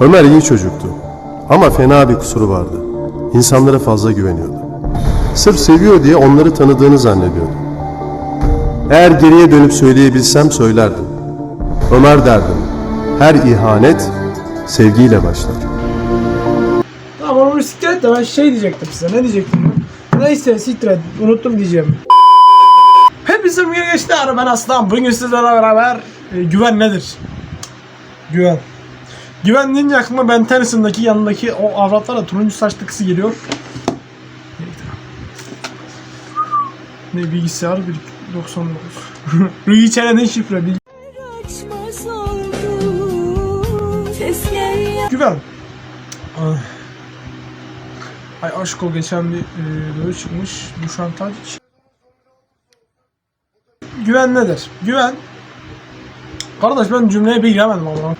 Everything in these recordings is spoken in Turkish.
Ömer iyi çocuktu. Ama fena bir kusuru vardı. İnsanlara fazla güveniyordu. Sırf seviyor diye onları tanıdığını zannediyordu. Eğer geriye dönüp söyleyebilsem söylerdim. Ömer derdim. Her ihanet sevgiyle başlar. Tamam onu siktir et de ben şey diyecektim size. Ne diyecektim ben? Neyse siktir et. Unuttum diyeceğim. Hepinize bir gençler. Ben Aslan. Bugün sizlerle beraber e, güven nedir? Güven. Güven deyince aklıma Ben Tennyson'daki yanındaki o avratlarla turuncu saçlı kızı geliyor. Ne bilgisayar 199. Rüyü çenenin şifre. bil- Açmaz oldu Ses gel ya Güven. Ay. Ay aşk o geçen bir e, böyle çıkmış. Bu şantaj. Güven nedir? Güven. Kardeş ben cümleye bir giremedim ama.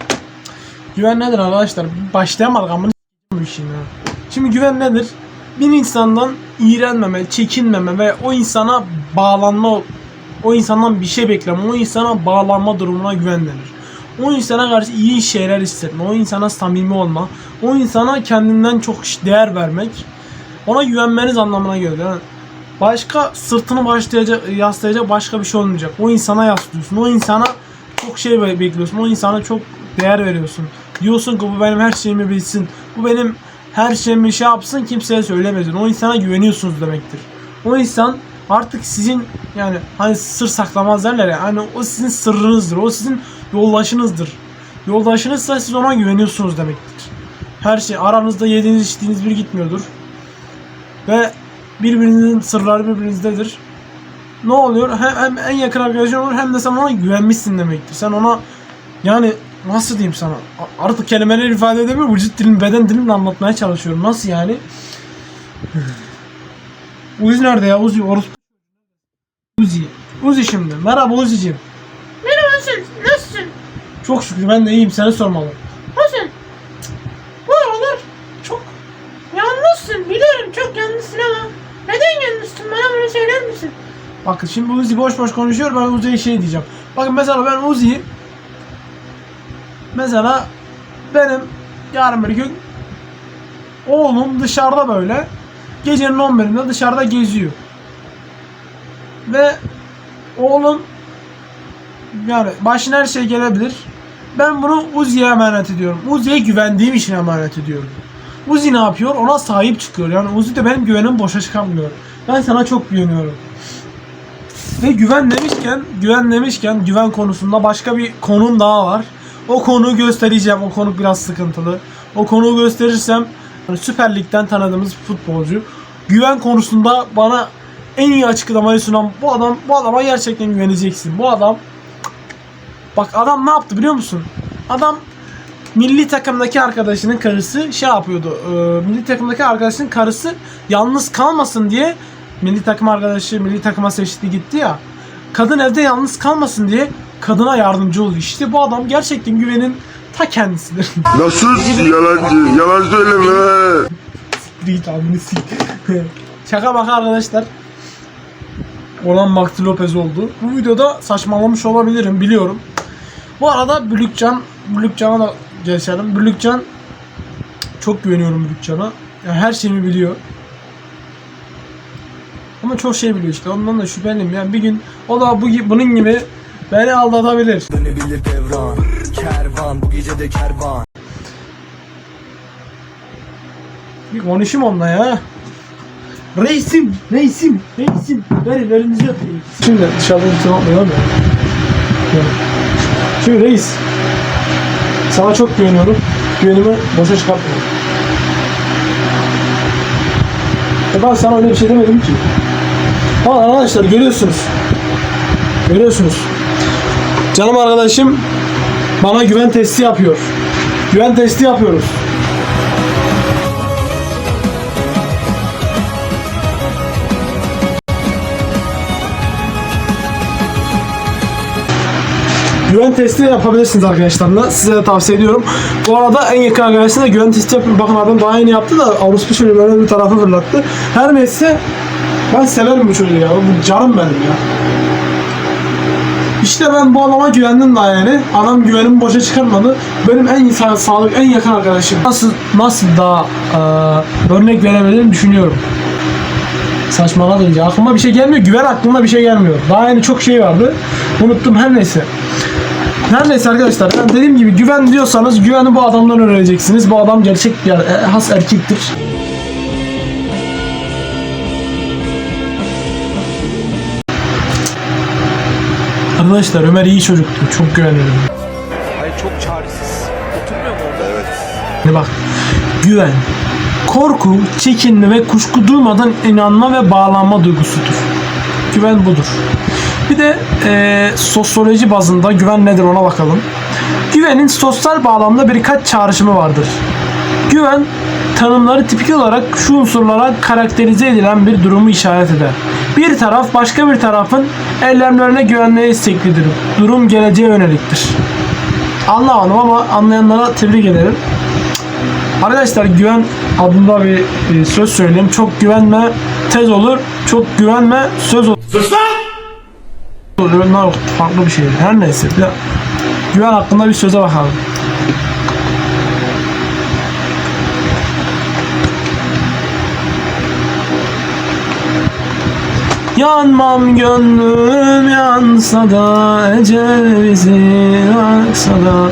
Güven nedir arkadaşlar? Başlayamadık ama bu işin ya. Şimdi güven nedir? Bir insandan iğrenmeme, çekinmeme ve o insana bağlanma, o insandan bir şey bekleme, o insana bağlanma durumuna güven denir. O insana karşı iyi şeyler hissetme, o insana samimi olma, o insana kendinden çok değer vermek, ona güvenmeniz anlamına geliyor. Yani başka sırtını başlayacak, yaslayacak başka bir şey olmayacak. O insana yaslıyorsun, o insana çok şey be- bekliyorsun, o insana çok değer veriyorsun. Diyorsun ki bu benim her şeyimi bilsin, bu benim her şeyimi şey yapsın kimseye söylemesin. O insana güveniyorsunuz demektir. O insan artık sizin yani hani sır saklamaz derler ya hani o sizin sırrınızdır. O sizin yoldaşınızdır. Yoldaşınızsa siz ona güveniyorsunuz demektir. Her şey aranızda yediğiniz içtiğiniz bir gitmiyordur. Ve birbirinizin sırları birbirinizdedir. Ne oluyor? Hem, hem en yakın arkadaşın olur hem de sen ona güvenmişsin demektir. Sen ona yani nasıl diyeyim sana? Artık kelimeler ifade edemiyorum. Vücut dilim, beden dilimle anlatmaya çalışıyorum. Nasıl yani? Uzi nerede ya? Uzi orospu. Uzi. Uzi şimdi. Merhaba Uzi'cim. Merhaba nasılsın? Nasılsın? Çok şükür ben de iyiyim. Seni sormalı. Nasılsın? Bu aralar çok yalnızsın. Biliyorum çok yalnızsın ama neden yalnızsın? Bana bunu söyler misin? Bakın şimdi Uzi boş boş konuşuyor. Ben Uzi'ye şey diyeceğim. Bakın mesela ben Uzi'yi mesela benim yarın bir gün oğlum dışarıda böyle gecenin 11'inde dışarıda geziyor. Ve oğlum yani başına her şey gelebilir. Ben bunu Uzi'ye emanet ediyorum. Uzi'ye güvendiğim için emanet ediyorum. Uzi ne yapıyor? Ona sahip çıkıyor. Yani Uzi de benim güvenim boşa çıkamıyor. Ben sana çok güveniyorum. Ve güven demişken, güven demişken güven konusunda başka bir konum daha var. O konuyu göstereceğim. O konu biraz sıkıntılı. O konuyu gösterirsem hani Süper Lig'den tanıdığımız futbolcu güven konusunda bana en iyi açıklamayı sunan bu adam bu adama gerçekten güveneceksin. Bu adam bak adam ne yaptı biliyor musun? Adam milli takımdaki arkadaşının karısı şey yapıyordu. e, milli takımdaki arkadaşının karısı yalnız kalmasın diye milli takım arkadaşı milli takıma seçti gitti ya. Kadın evde yalnız kalmasın diye kadına yardımcı oldu. İşte bu adam gerçekten güvenin ta kendisidir. Nasıl yalancı? Yalan söyleme. Git amını sik. Şaka baka arkadaşlar. Olan Maxi Lopez oldu. Bu videoda saçmalamış olabilirim biliyorum. Bu arada Bülükcan, Bülükcan'a da geçelim. Bülükcan çok güveniyorum Bülükcan'a. Yani her şeyimi biliyor. Ama çok şey biliyor işte. Ondan da şüpheliyim. Yani bir gün o da bu bunun gibi beni aldatabilir. Dönebilir devran Kervan bu gece de kervan Bir konuşayım onunla ya. Reisim, reisim, reisim. Verin elinizi öpeyim. Şimdi dışarıda bir atmayalım ya. Şimdi reis. Sana çok güveniyorum. Güvenimi boşa çıkartmıyorum. E ben sana öyle bir şey demedim ki. Ha arkadaşlar görüyorsunuz. Görüyorsunuz. Canım arkadaşım bana güven testi yapıyor. Güven testi yapıyoruz. Güven testi yapabilirsiniz arkadaşlarla. Size de tavsiye ediyorum. Bu arada en yakın arkadaşına da güven testi yapın. Bakın adam daha yeni yaptı da Avrupa böyle bir tarafı fırlattı. Her neyse ben severim bu çocuğu ya. Bu canım benim ya. İşte ben bu adama güvendim daha yani. Adam güvenimi boşa çıkarmadı. Benim en insan sağlık, en yakın arkadaşım. Nasıl nasıl daha e, örnek verebilirim düşünüyorum. Saçmaladınca aklıma bir şey gelmiyor. Güven aklıma bir şey gelmiyor. Daha yani çok şey vardı. Unuttum her neyse. Her neyse arkadaşlar yani dediğim gibi güven diyorsanız güveni bu adamdan öğreneceksiniz. Bu adam gerçek bir e, has erkektir. Arkadaşlar Ömer iyi çocuktu. Çok güveniyorum. Ay çok çaresiz Oturmuyor mu orada? Evet Şimdi bak güven, korku, çekinme ve kuşku duymadan inanma ve bağlanma duygusudur. Güven budur. Bir de eee, sosyoloji bazında güven nedir ona bakalım. Güvenin sosyal bağlamda birkaç çağrışımı vardır. Güven tanımları tipik olarak şu unsurlara karakterize edilen bir durumu işaret eder. Bir taraf başka bir tarafın eylemlerine güvenmeye isteklidir. Durum geleceğe yöneliktir. Anlamadım ama anlayanlara tebrik ederim. Arkadaşlar güven adında bir e, söz söyleyeyim. Çok güvenme tez olur. Çok güvenme söz olur. Sus lan! Farklı bir şey. Her neyse. Güven hakkında bir söze bakalım. Yanmam gönlüm yansa da ecel bizi aksa da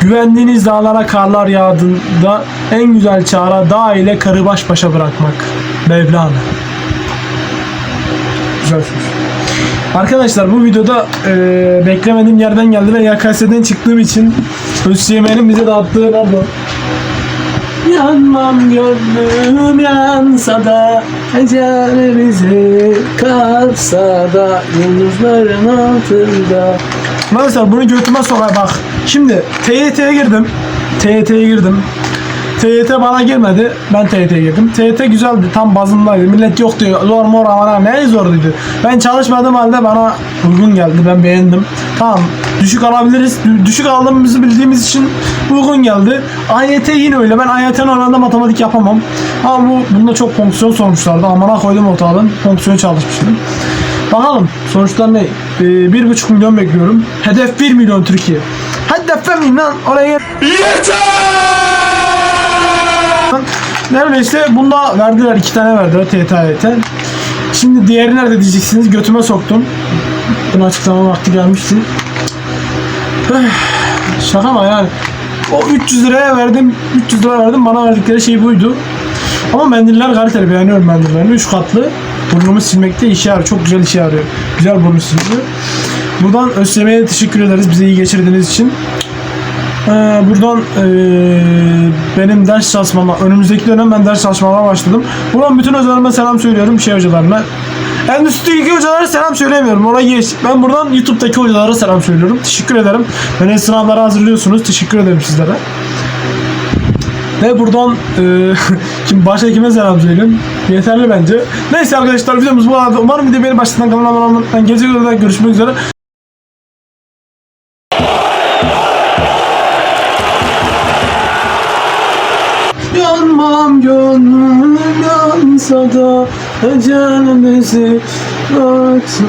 Güvendiğiniz dağlara karlar yağdığında en güzel çare dağ ile karı baş başa bırakmak. Mevlana. Güzel. Arkadaşlar bu videoda e, beklemediğim yerden geldi ve YKS'den çıktığım için ÖSYM'nin bize dağıttığı nerede? Yanmam gönlüm yansa da Ecel bizi kalsa da Yıldızların altında. Arkadaşlar bunu götüme sokar bak. Şimdi TYT'ye girdim. TYT'ye girdim TYT bana girmedi. Ben TYT'ye girdim. TYT güzeldi. Tam bazındaydı. Millet yok diyor. Zor mor amana ne zorluydu. Ben çalışmadığım halde bana uygun geldi. Ben beğendim. Tamam. Düşük alabiliriz. Dü- Düşük aldığımızı bildiğimiz için uygun geldi. AYT yine öyle. Ben AYT'nin oranında matematik yapamam. Ama bu bunda çok fonksiyon sormuşlardı. Amana koydum ortalığın. Fonksiyon çalışmıştım. Bakalım sonuçlar ne? Ee, 1,5 milyon bekliyorum. Hedef 1 milyon Türkiye. Hedefim lan oraya Neredeyse bunda verdiler iki tane verdiler TTAYT. Şimdi diğeri nerede diyeceksiniz götüme soktum. Bunu açıklama vakti gelmişti. Eh, Şaka mı yani? O 300 liraya verdim, 300 lira verdim bana verdikleri şey buydu. Ama mendiller kaliteli beğeniyorum mendillerini. 3 katlı. Burnumu silmekte işe yarıyor. Çok güzel işe yarıyor. Güzel burnu siliyor. Buradan ÖSYM'ye teşekkür ederiz bize iyi geçirdiğiniz için. Ee, buradan ee, benim ders çalışmama, önümüzdeki dönem ben ders çalışmama başladım. Buradan bütün hocalarıma selam söylüyorum, şey hocalarına. Endüstrideki hocalara selam söylemiyorum, ona geç. Ben buradan YouTube'daki hocalara selam söylüyorum. Teşekkür ederim. Beni sınavlara hazırlıyorsunuz, teşekkür ederim sizlere. Ve buradan eee kim başka kime selam söyleyeyim? Yeterli bence. Neyse arkadaşlar videomuz bu kadar. Umarım video beni baştan kanalıma abone. Gelecek görüşmek üzere. Yanmam gönlüm yansa da Ecel bizi bıraksın